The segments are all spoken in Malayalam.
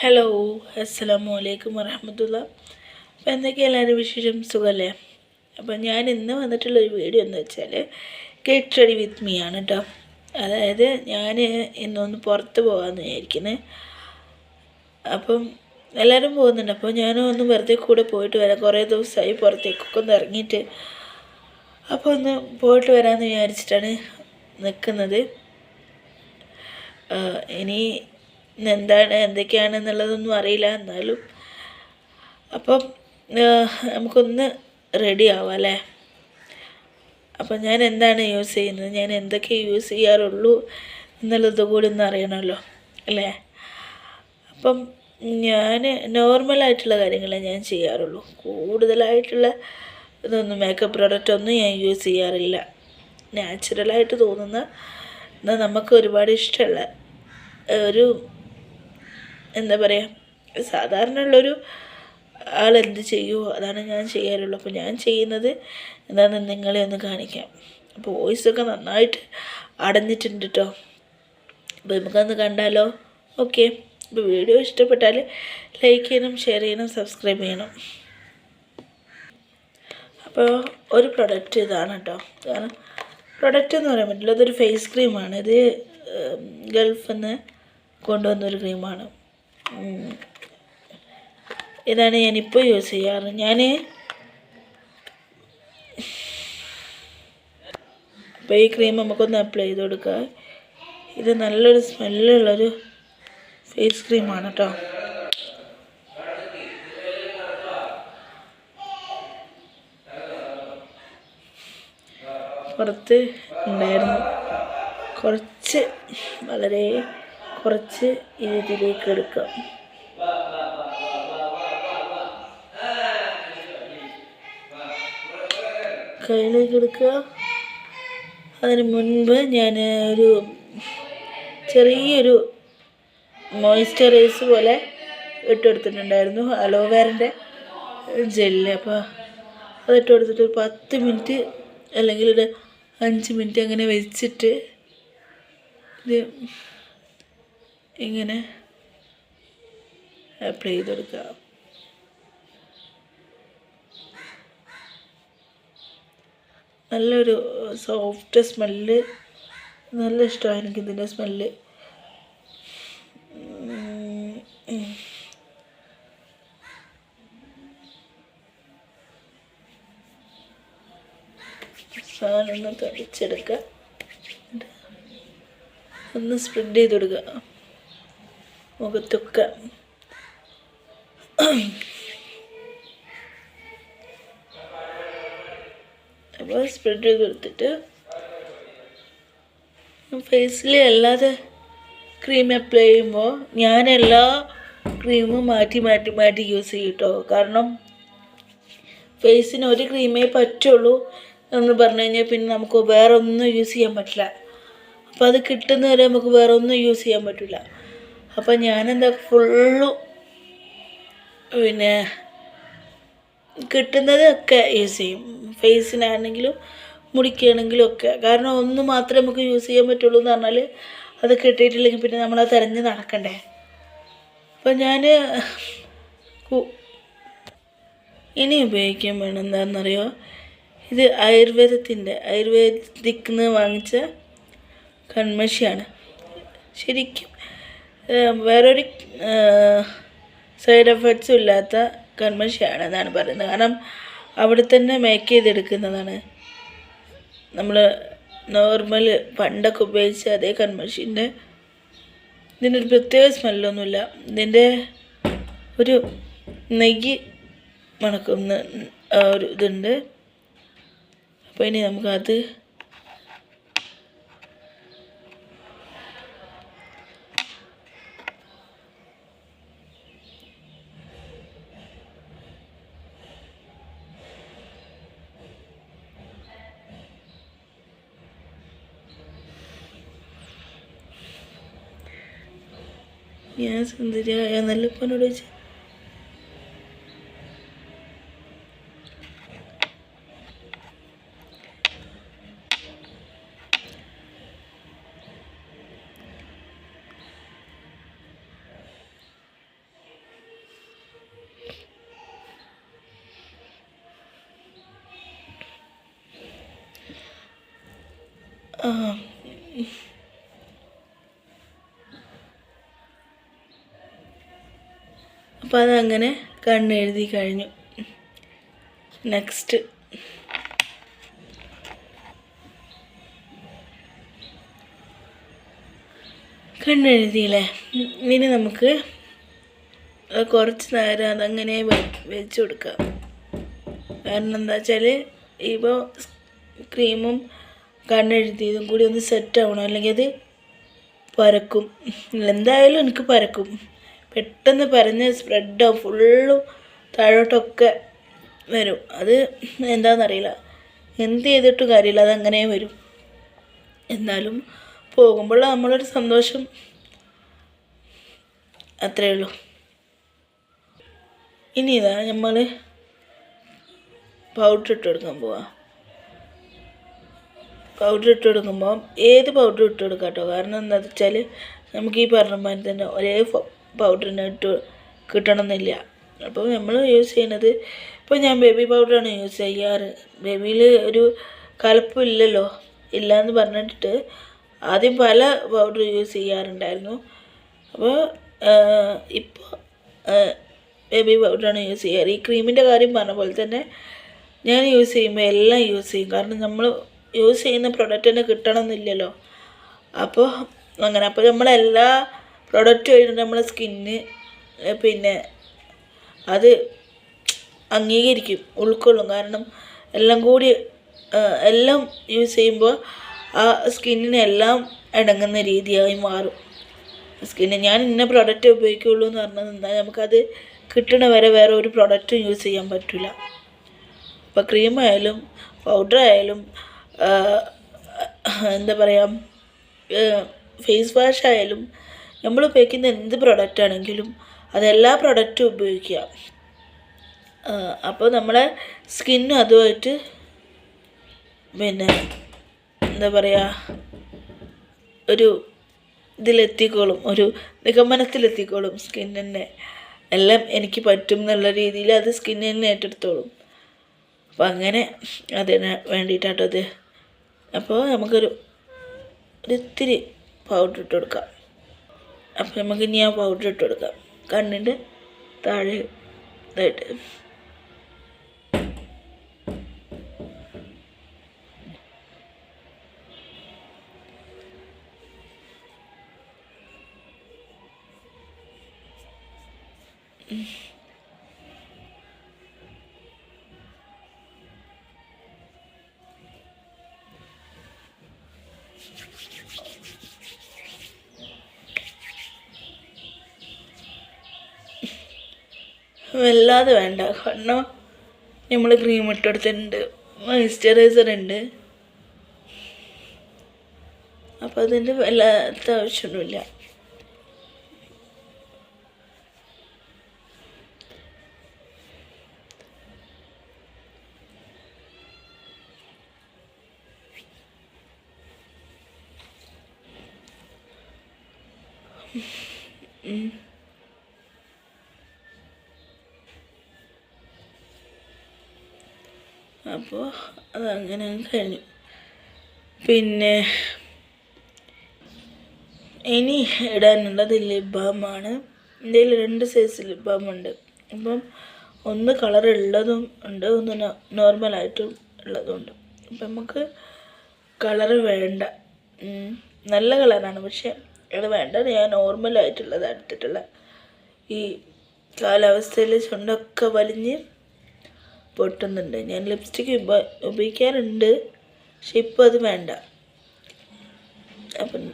ഹലോ അസ്സലാമു അലൈക്കും വറഹമത്തുള്ള അപ്പോൾ എന്തൊക്കെ എല്ലാവരും വിശേഷം? സുഖമല്ലേ അപ്പോൾ ഞാൻ ഇന്ന് വന്നിട്ടുള്ളൊരു വീഡിയോ എന്ന് വെച്ചാൽ ഗെറ്റ് റെഡി വിത്ത് മീ ആണ് കേട്ടോ അതായത് ഞാൻ ഇന്നൊന്ന് പുറത്ത് പോകാമെന്ന് വിചാരിക്കുന്നത് അപ്പം എല്ലാവരും പോകുന്നുണ്ട്. അപ്പോൾ ഞാനും ഒന്ന് വെറുതെ കൂടെ പോയിട്ട് വരാം. കുറേ ദിവസമായി പുറത്തേക്കൊക്കെ ഒന്ന് ഇറങ്ങിയിട്ട്. അപ്പോൾ ഒന്ന് പോയിട്ട് വരാമെന്ന് വിചാരിച്ചിട്ടാണ് നിൽക്കുന്നത് ഇനി എന്താണ് എന്തൊക്കെയാണ് എന്നുള്ളതൊന്നും അറിയില്ല. എന്നാലും അപ്പം നമുക്കൊന്ന് റെഡി ആവാം അല്ലേ? അപ്പം ഞാൻ എന്താണ് യൂസ് ചെയ്യുന്നത്? ഞാൻ എന്തൊക്കെ യൂസ് ചെയ്യാറുള്ളൂ എന്നുള്ളത് കൂടി ഒന്ന് അറിയണമല്ലോ അല്ലേ? അപ്പം ഞാൻ നോർമലായിട്ടുള്ള കാര്യങ്ങളെ ഞാൻ ചെയ്യാറുള്ളൂ. കൂടുതലായിട്ടുള്ള ഇതൊന്നും മേക്കപ്പ് പ്രോഡക്റ്റ് ഒന്നും ഞാൻ യൂസ് ചെയ്യാറില്ല. നാച്ചുറലായിട്ട് തോന്നുന്ന നമുക്ക് ഒരുപാട് ഇഷ്ടമുള്ള ഒരു എന്താ പറയുക ആൾ എന്ത് ചെയ്യുമോ അതാണ് ഞാൻ ചെയ്യാറുള്ളൂ. അപ്പോൾ ഞാൻ ചെയ്യുന്നത് എന്താണെന്ന് നിങ്ങളെ ഒന്ന് കാണിക്കാം. അപ്പോൾ വോയിസൊക്കെ നന്നായിട്ട് അടഞ്ഞിട്ടുണ്ട് കേട്ടോ അപ്പോൾ നമുക്കൊന്ന് കണ്ടാലോ? ഓക്കെ. അപ്പോൾ വീഡിയോ ഇഷ്ടപ്പെട്ടാൽ ലൈക്ക് ചെയ്യണം ഷെയർ ചെയ്യണം സബ്സ്ക്രൈബ് ചെയ്യണം. അപ്പോൾ ഒരു പ്രൊഡക്റ്റ് ഇതാണ് കേട്ടോ കാരണം പ്രൊഡക്റ്റ് എന്ന് പറയാൻ പറ്റില്ല. അതൊരു ഫേസ് ക്രീമാണ്. ഇത് ഗൾഫിൽ നിന്ന് കൊണ്ടുവന്നൊരു ക്രീമാണ്. ഇതാണ് ഞാനിപ്പോൾ യൂസ് ചെയ്യാറ്. ഞാൻ അപ്പോൾ ഈ ക്രീം നമുക്കൊന്ന് അപ്ലൈ ചെയ്ത് കൊടുക്കുക ഇത് നല്ലൊരു സ്മെല്ലുള്ളൊരു ഫേസ് ക്രീമാണ് കേട്ടോ പുറത്ത് ഉണ്ടായിരുന്നു. കുറച്ച് വളരെ കുറച്ച് ഇതിലേക്ക് എടുക്കാം. കയ്യിലേക്ക് എടുക്കുക. അതിന് മുൻപ് ഞാൻ ഒരു ചെറിയൊരു മോയ്സ്ചറൈസ് പോലെ ഇട്ടെടുത്തിട്ടുണ്ടായിരുന്നു അലോവേറിന്റെ ജെല്ല്. അപ്പോൾ അതിട്ട് കൊടുത്തിട്ട് ഒരു പത്ത് മിനിറ്റ് അല്ലെങ്കിൽ ഒരു അഞ്ച് മിനിറ്റ് അങ്ങനെ വെച്ചിട്ട് ഇത് ഇങ്ങനെ അപ്ലൈ ചെയ്ത് കൊടുക്കുക നല്ലൊരു സോഫ്റ്റ് സ്മെല്ല് നല്ല ഇഷ്ടമാണ് എനിക്ക് ഇതിന്റെ സ്മെല്ല് സാധനം ഒന്ന് തുടച്ചെടുക്കുക. ഒന്ന് സ്പ്രെഡ് ചെയ്ത് കൊടുക്കുക മുഖത്തൊക്കെ. അപ്പോൾ സ്പ്രെഡ് ചെയ്ത് കൊടുത്തിട്ട് ഫേസിൽ അല്ലാതെ ക്രീം അപ്ലൈ ചെയ്യുമ്പോൾ ഞാൻ എല്ലാ ക്രീമും മാറ്റി മാറ്റി മാറ്റി യൂസ് ചെയ്യും കേട്ടോ കാരണം ഫേസിന് ഒരു ക്രീമേ പറ്റുള്ളൂ എന്ന് പറഞ്ഞു കഴിഞ്ഞാൽ പിന്നെ നമുക്ക് വേറെ ഒന്നും യൂസ് ചെയ്യാൻ പറ്റില്ല. അപ്പോൾ അത് കിട്ടുന്നവരെ നമുക്ക് വേറെ ഒന്നും യൂസ് ചെയ്യാൻ പറ്റില്ല അപ്പോൾ ഞാനെന്താ ഫുള്ളു പിന്നെ കിട്ടുന്നതൊക്കെ യൂസ് ചെയ്യും. ഫേസിനാണെങ്കിലും മുടിക്കാണെങ്കിലും ഒക്കെ. കാരണം ഒന്ന് മാത്രമേ നമുക്ക് യൂസ് ചെയ്യാൻ പറ്റുള്ളൂ എന്ന് പറഞ്ഞാൽ അത് കിട്ടിയിട്ടില്ലെങ്കിൽ പിന്നെ നമ്മൾ അത് തിരഞ്ഞ് നടക്കണ്ടേ. അപ്പം ഞാൻ ഇനി ഉപയോഗിക്കാൻ വേണം എന്താണെന്നറിയോ? ഇത് ആയുർവേദത്തിന്റെ ആയുർവേദിക് നിന്ന് വാങ്ങിച്ച കൺമഷിയാണ് ശരിക്കും വേറൊരു സൈഡ് എഫക്ട്സും ഇല്ലാത്ത കൺമഷിയാണ് എന്നാണ് പറയുന്നത്. കാരണം അവിടെ തന്നെ മേക്ക് ചെയ്തെടുക്കുന്നതാണ്. നമ്മൾ നോർമൽ പണ്ടൊക്കെ ഉപയോഗിച്ച അതേ കൺമഷീന്റെ ഇതിനൊരു പ്രത്യേക സ്മെല്ലൊന്നുമില്ല ഇതിന്റെ ഒരു നെയ്യ് മണക്കുന്ന ഒരു ഇതുണ്ട്. അപ്പോൾ ഇനി നമുക്കത് സുന്ദരിയായ നെല്ലിപ്പനോട് ചോദിച്ചു? um, അപ്പോൾ അതങ്ങനെ കണ്ണെഴുതി കഴിഞ്ഞു. നെക്സ്റ്റ് കണ്ണെഴുതിയില്ലേ? ഇനി നമുക്ക് കുറച്ച് നേരം അതങ്ങനെ വെച്ച് കൊടുക്കാം. കാരണം എന്താ വെച്ചാൽ ഇപ്പോൾ ക്രീമും കണ്ണെഴുതിയതും കൂടി ഒന്ന് സെറ്റ് ആവണം. അല്ലെങ്കിൽ അത് പരക്കും. എന്തായാലും എനിക്ക് പരക്കും. പെട്ടെന്ന് പരഞ്ഞ് സ്പ്രെഡാവും ഫുള്ളും താഴോട്ടൊക്കെ വരും. അത് എന്താണെന്നറിയില്ല എന്ത് ചെയ്തിട്ടും കാര്യമില്ല. അതങ്ങനെ വരും. എന്നാലും പോകുമ്പോൾ നമ്മളൊരു സന്തോഷം അത്രയേ ഉള്ളൂ. ഇനി ഇതാ നമ്മൾ പൗഡർ ഇട്ട് കൊടുക്കാൻ പോവാം. പൗഡർ ഇട്ട് കൊടുക്കുമ്പോൾ ഏത് പൗഡർ ഇട്ട് കൊടുക്കാം കേട്ടോ കാരണം എന്താ വെച്ചാൽ നമുക്ക് ഈ പറഞ്ഞ മാതിരി തന്നെ ഒരേ പൗഡറിന് ഇട്ട് കിട്ടണമെന്നില്ല. അപ്പോൾ നമ്മൾ യൂസ് ചെയ്യുന്നത് ഇപ്പോൾ ഞാൻ ബേബി പൗഡറാണ് യൂസ് ചെയ്യാറ്. ബേബിയിൽ ഒരു കലപ്പില്ലല്ലോ ഇല്ല എന്ന് പറഞ്ഞിട്ട് ആദ്യം പല പൗഡർ യൂസ് ചെയ്യാറുണ്ടായിരുന്നു. അപ്പോൾ ഇപ്പോൾ ബേബി പൗഡറാണ് യൂസ് ചെയ്യാറ്. ഈ ക്രീമിന്റെ കാര്യം പറഞ്ഞ പോലെ തന്നെ ഞാൻ യൂസ് ചെയ്യുമ്പോൾ എല്ലാം യൂസ് ചെയ്യും. കാരണം നമ്മൾ യൂസ് ചെയ്യുന്ന പ്രൊഡക്റ്റ് തന്നെ കിട്ടണമെന്നില്ലല്ലോ. അപ്പോൾ അങ്ങനെ. അപ്പോൾ നമ്മളെല്ലാ പ്രൊഡക്റ്റും വരുന്നത് നമ്മളെ സ്കിന്ന് പിന്നെ അത് അംഗീകരിക്കും ഉൾക്കൊള്ളും. കാരണം എല്ലാം കൂടി എല്ലാം യൂസ് ചെയ്യുമ്പോൾ ആ സ്കിന്നിന് എല്ലാം ഇണങ്ങുന്ന രീതിയായി മാറും. സ്കിന്ന് ഞാൻ ഇന്ന പ്രൊഡക്റ്റ് ഉപയോഗിക്കുള്ളൂ എന്ന് പറഞ്ഞത് എന്താ? നമുക്കത് കിട്ടണ വരെ വേറെ ഒരു പ്രൊഡക്റ്റും യൂസ് ചെയ്യാൻ പറ്റില്ല അപ്പോൾ ക്രീമായാലും പൗഡർ ആയാലും എന്താ പറയുക ഫേസ് വാഷ് ആയാലും നമ്മൾ ഉപയോഗിക്കുന്ന എന്ത് പ്രൊഡക്റ്റ് ആണെങ്കിലും അതെല്ലാ പ്രൊഡക്റ്റും ഉപയോഗിക്കുക. അപ്പോൾ നമ്മളെ സ്കിന്നും അതുമായിട്ട് പിന്നെ എന്താ പറയുക ഒരു ഇതിലെത്തിക്കോളും ഒരു നിഗമനത്തിലെത്തിക്കോളും സ്കിന്നിനെ എല്ലാം എനിക്ക് പറ്റും എന്നുള്ള രീതിയിൽ അത് സ്കിന്നിനെ ഏറ്റെടുത്തോളും. അപ്പോൾ അങ്ങനെ അതിന് വേണ്ടിയിട്ടാട്ടോ അത് അപ്പോൾ നമുക്കൊരു ഒരിത്തിരി പൗഡർ ഇട്ട് കൊടുക്കാം. അപ്പോൾ നമുക്ക് ഇനി ആ പൗഡർ ഇട്ട് കൊടുക്കാം. കണ്ണിന്റെ താഴെ ഇതായിട്ട്. വല്ലാതെ വേണ്ട. കാരണം നമ്മൾ ക്രീം ഇട്ടെടുത്തിട്ടുണ്ട്. മോയ്സ്ചറൈസർ ഉണ്ട് അപ്പോൾ അതിന്റെ വല്ലാത്ത ആവശ്യമൊന്നുമില്ല അപ്പോൾ അതങ്ങനെ കഴിഞ്ഞു. പിന്നെ ഇനി ഇടാനുള്ളത് ലിപ് ബാമാണ്. എന്റെ രണ്ട് സൈസ് ലിപ് ഉണ്ട് അപ്പം ഒന്ന് കളർ ഉള്ളതും ഉണ്ട് ഒന്ന് നോർമലായിട്ടും ഉള്ളതും ഉണ്ട്. അപ്പം നമുക്ക് കളറ് വേണ്ട. നല്ല കളറാണ് പക്ഷേ അത് വേണ്ട ഞാൻ നോർമലായിട്ടുള്ളതാണ് എടുത്തിട്ടുള്ള. ഈ കാലാവസ്ഥയിൽ ചുണ്ടൊക്കെ വലിഞ്ഞ് പൊട്ടുന്നുണ്ട്. ഞാൻ ലിപ്സ്റ്റിക്ക് ഉപ ഉപയോഗിക്കാറുണ്ട്. പക്ഷെ ഇപ്പോൾ അത് വേണ്ട. അപ്പം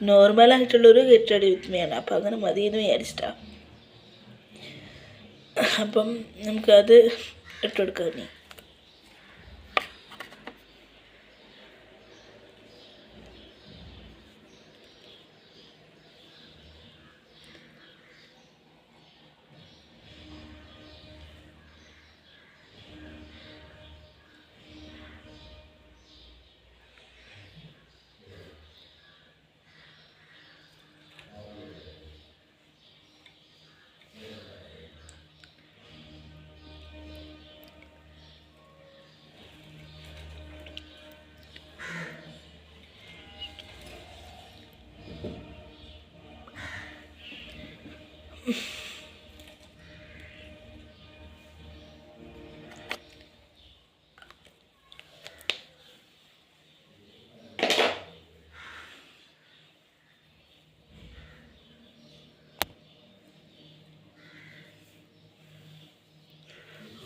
നോർമലായിട്ടുള്ളൊരു ഗെറ്റ് റെഡി വിത്ത് ആണ്. അപ്പം അങ്ങനെ മതി എന്ന് വിചാരിച്ചിട്ടാണ് അപ്പം നമുക്കത് ഇട്ടെടുക്കാം ഇനി.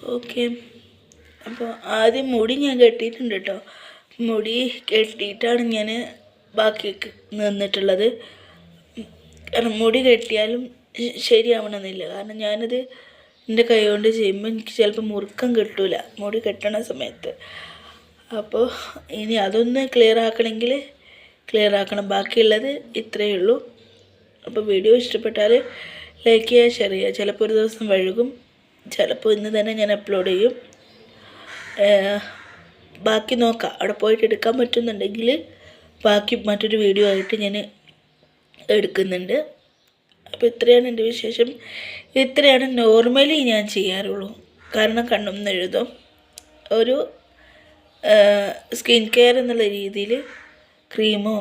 ഓക്കെ. അപ്പോൾ ആദ്യം മുടി ഞാൻ കെട്ടിയിട്ടുണ്ട് കേട്ടോ മുടി കെട്ടിയിട്ടാണ് ഞാൻ ബാക്കി നിന്നിട്ടുള്ളത്. കാരണം മുടി കെട്ടിയാലും ശരിയാവണമെന്നില്ല. കാരണം ഞാനത് എന്റെ കൈ കൊണ്ട് ചെയ്യുമ്പോൾ എനിക്ക് ചിലപ്പോൾ മുറുക്കം കിട്ടൂല. മുടി കെട്ടണ സമയത്ത്. അപ്പോൾ ഇനി അതൊന്ന് ക്ലിയർ ആക്കണമെങ്കിൽ ക്ലിയർ ആക്കണം. ബാക്കിയുള്ളത് ഇത്രയേ ഉള്ളൂ. അപ്പോൾ വീഡിയോ ഇഷ്ടപ്പെട്ടാൽ ലൈക്ക് ചെയ്യുക ഷെയർ ചെയ്യുക. ചിലപ്പോൾ ഒരു ദിവസം വഴുകും. ചിലപ്പോൾ ഇന്ന് തന്നെ ഞാൻ അപ്ലോഡ് ചെയ്യും. ബാക്കി നോക്കാം. അവിടെ പോയിട്ട് എടുക്കാൻ പറ്റുന്നുണ്ടെങ്കിൽ ബാക്കി മറ്റൊരു വീഡിയോ ആയിട്ട് ഞാൻ എടുക്കുന്നുണ്ട്. അപ്പോൾ ഇത്രയാണ് എന്റെ വിശേഷം. ഇത്രയാണ് നോർമലി ഞാൻ ചെയ്യാറുള്ളൂ. കാരണം കണ്ണും എഴുതും. ഒരു സ്കിൻ കെയർ എന്നുള്ള രീതിയിൽ ക്രീമോ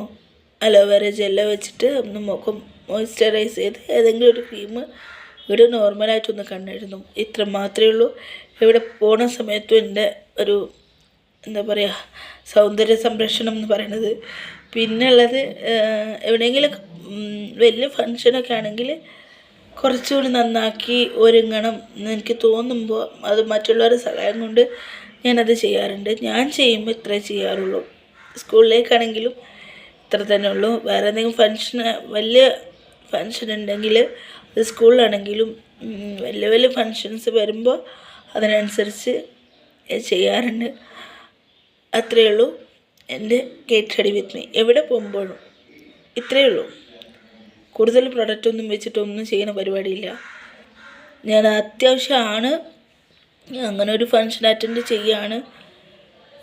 അലോവേര ജെല്ലോ വെച്ചിട്ട് ഒന്ന് മുഖം മോയ്സ്ചറൈസ് ചെയ്ത് ഏതെങ്കിലും ഒരു ക്രീം ഇവിടെ നോർമലായിട്ടൊന്ന് കണ്ടിരുന്നു ഇത്ര മാത്രമേ ഉള്ളൂ. ഇവിടെ പോണ സമയത്തും എന്റെ ഒരു എന്താ പറയുക സൗന്ദര്യ സംരക്ഷണം എന്ന് പറയുന്നത് പിന്നെ ഉള്ളത് എവിടെയെങ്കിലും വലിയ ഫങ്ഷനൊക്കെ ആണെങ്കിൽ കുറച്ചുകൂടി നന്നാക്കി ഒരുങ്ങണം എന്ന് എനിക്ക് തോന്നുമ്പോൾ അത് മറ്റുള്ളവരുടെ സഹായം കൊണ്ട് ഞാനത് ചെയ്യാറുണ്ട്. ഞാൻ ചെയ്യുമ്പോൾ ഇത്രേ ചെയ്യാറുള്ളൂ. സ്കൂളിലേക്കാണെങ്കിലും ഇത്ര തന്നെ ഉള്ളൂ. വേറെ എന്തെങ്കിലും ഫങ്ഷൻ വലിയ ഫങ്ഷൻ ഉണ്ടെങ്കിൽ സ്കൂളിലാണെങ്കിലും വലിയ വലിയ ഫങ്ഷൻസ് വരുമ്പോൾ അതിനനുസരിച്ച് ചെയ്യാറുണ്ട്. അത്രയേ ഉള്ളൂ എന്റെ ഗേറ്റ് റെഡി വിത്ത് മീ എവിടെ പോകുമ്പോഴും ഇത്രയേ ഉള്ളൂ. കൂടുതൽ പ്രൊഡക്റ്റ് ഒന്നും വെച്ചിട്ടൊന്നും ചെയ്യുന്ന പരിപാടിയില്ല. ഞാൻ അത്യാവശ്യമാണ്. അങ്ങനെ ഒരു ഫങ്ഷൻ അറ്റൻഡ് ചെയ്യാണ്.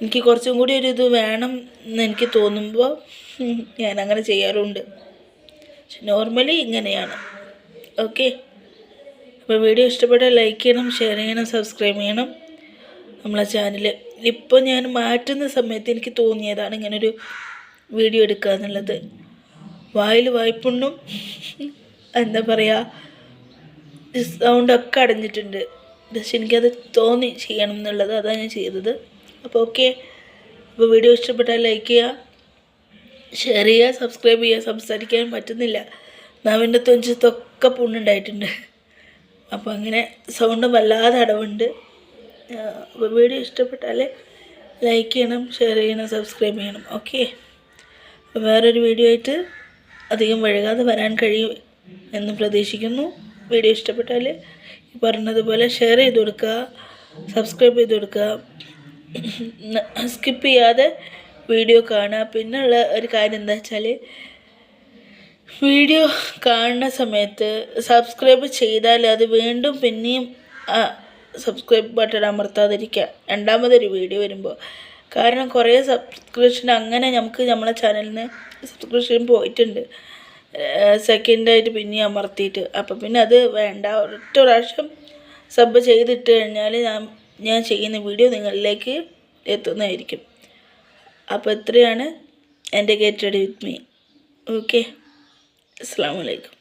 എനിക്ക് കുറച്ചും കൂടി ഒരു ഇത് വേണം എന്ന് എനിക്ക് തോന്നുമ്പോൾ ഞാൻ അങ്ങനെ ചെയ്യാറുണ്ട്. പക്ഷെ നോർമലി ഇങ്ങനെയാണ്. ഓക്കെ. അപ്പോൾ വീഡിയോ ഇഷ്ടപ്പെട്ടാൽ ലൈക്ക് ചെയ്യണം ഷെയർ ചെയ്യണം സബ്സ്ക്രൈബ് ചെയ്യണം. നമ്മളെ ചാനൽ ഇപ്പോൾ ഞാൻ മാറ്റുന്ന സമയത്ത് എനിക്ക് തോന്നിയതാണ് ഇങ്ങനൊരു വീഡിയോ എടുക്കുക എന്നുള്ളത്. വായിൽ വായ്പുണ്ണും എന്താ പറയുക സൗണ്ടൊക്കെ അടഞ്ഞിട്ടുണ്ട്. പക്ഷെ എനിക്കത് തോന്നി ചെയ്യണം എന്നുള്ളത് അതാണ് ഞാൻ ചെയ്തത്. അപ്പോൾ ഓക്കെ. അപ്പോൾ വീഡിയോ ഇഷ്ടപ്പെട്ടാൽ ലൈക്ക് ചെയ്യുക ഷെയർ ചെയ്യുക സബ്സ്ക്രൈബ് ചെയ്യുക. സംസാരിക്കാൻ പറ്റുന്നില്ല. നാവിന്റെ തൊഞ്ചത്തൊക്കെ പുണ്ണുണ്ടായിട്ടുണ്ട് അപ്പോൾ അങ്ങനെ സൗണ്ട് വല്ലാതെ അടവുണ്ട്. അപ്പോൾ വീഡിയോ ഇഷ്ടപ്പെട്ടാൽ ലൈക്ക് ചെയ്യണം ഷെയർ ചെയ്യണം സബ്സ്ക്രൈബ് ചെയ്യണം. ഓക്കെ വേറൊരു വീഡിയോ ആയിട്ട് അധികം വഴുകാതെ വരാൻ കഴിയും എന്ന് പ്രതീക്ഷിക്കുന്നു. വീഡിയോ ഇഷ്ടപ്പെട്ടാൽ ഈ പറഞ്ഞതുപോലെ ഷെയർ ചെയ്ത് കൊടുക്കുക സബ്സ്ക്രൈബ് ചെയ്ത് കൊടുക്കുക. സ്കിപ്പ് ചെയ്യാതെ വീഡിയോ കാണുക. പിന്നെയുള്ള ഒരു കാര്യം എന്താ വെച്ചാൽ വീഡിയോ കാണുന്ന സമയത്ത് സബ്സ്ക്രൈബ് ചെയ്താൽ അത് വീണ്ടും പിന്നെയും സബ്സ്ക്രൈബ് ബട്ടൺ അമർത്താതിരിക്കുക. രണ്ടാമതൊരു വീഡിയോ വരുമ്പോൾ. കാരണം കുറേ സബ്സ്ക്രിപ്ഷൻ അങ്ങനെ നമുക്ക് നമ്മളെ ചാനലിന് സബ്സ്ക്രിപ്ഷൻ പോയിട്ടുണ്ട്. സെക്കൻഡായിട്ട് പിന്നെ അമർത്തിയിട്ട്. അപ്പം പിന്നെ അത് വേണ്ട. ഒരൊറ്റ പ്രാവശ്യം സബ് ചെയ്തിട്ട് കഴിഞ്ഞാൽ ഞാൻ ഞാൻ ചെയ്യുന്ന വീഡിയോ നിങ്ങളിലേക്ക് എത്തുന്നതായിരിക്കും. അപ്പോൾ ഇത്രയാണ് എന്റെ get ready with me okay assalamu alaikum.